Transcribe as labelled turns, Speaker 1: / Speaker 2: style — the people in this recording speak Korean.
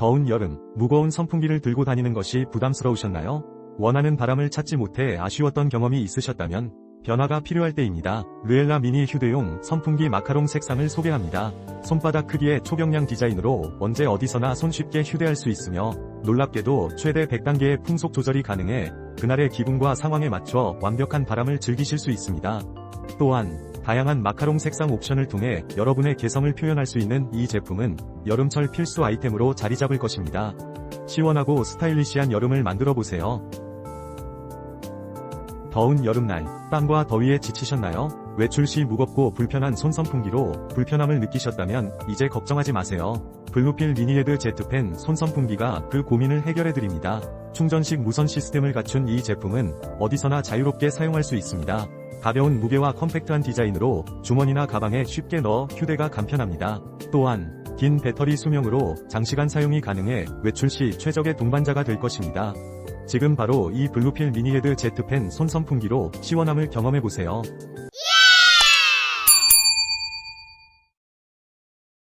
Speaker 1: 더운 여름, 무거운 선풍기를 들고 다니는 것이 부담스러우셨나요? 원하는 바람을 찾지 못해 아쉬웠던 경험이 있으셨다면 변화가 필요할 때입니다. 르엘라 미니 휴대용 선풍기 마카롱 색상을 소개합니다. 손바닥 크기의 초경량 디자인으로 언제 어디서나 손쉽게 휴대할 수 있으며 놀랍게도 최대 100단계의 풍속 조절이 가능해 그날의 기분과 상황에 맞춰 완벽한 바람을 즐기실 수 있습니다. 또한 다양한 마카롱 색상 옵션을 통해 여러분의 개성을 표현할 수 있는 이 제품은 여름철 필수 아이템으로 자리 잡을 것입니다. 시원하고 스타일리시한 여름을 만들어 보세요. 더운 여름날, 땀과 더위에 지치셨나요? 외출 시 무겁고 불편한 손선풍기로 불편함을 느끼셨다면 이제 걱정하지 마세요. 블루필 미니헤드 제트펜 손선풍기가 그 고민을 해결해드립니다. 충전식 무선 시스템을 갖춘 이 제품은 어디서나 자유롭게 사용할 수 있습니다. 가벼운 무게와 컴팩트한 디자인으로 주머니나 가방에 쉽게 넣어 휴대가 간편합니다. 또한 긴 배터리 수명으로 장시간 사용이 가능해 외출 시 최적의 동반자가 될 것입니다. 지금 바로 이 블루필 미니헤드 제트펜 손선풍기로 시원함을 경험해보세요.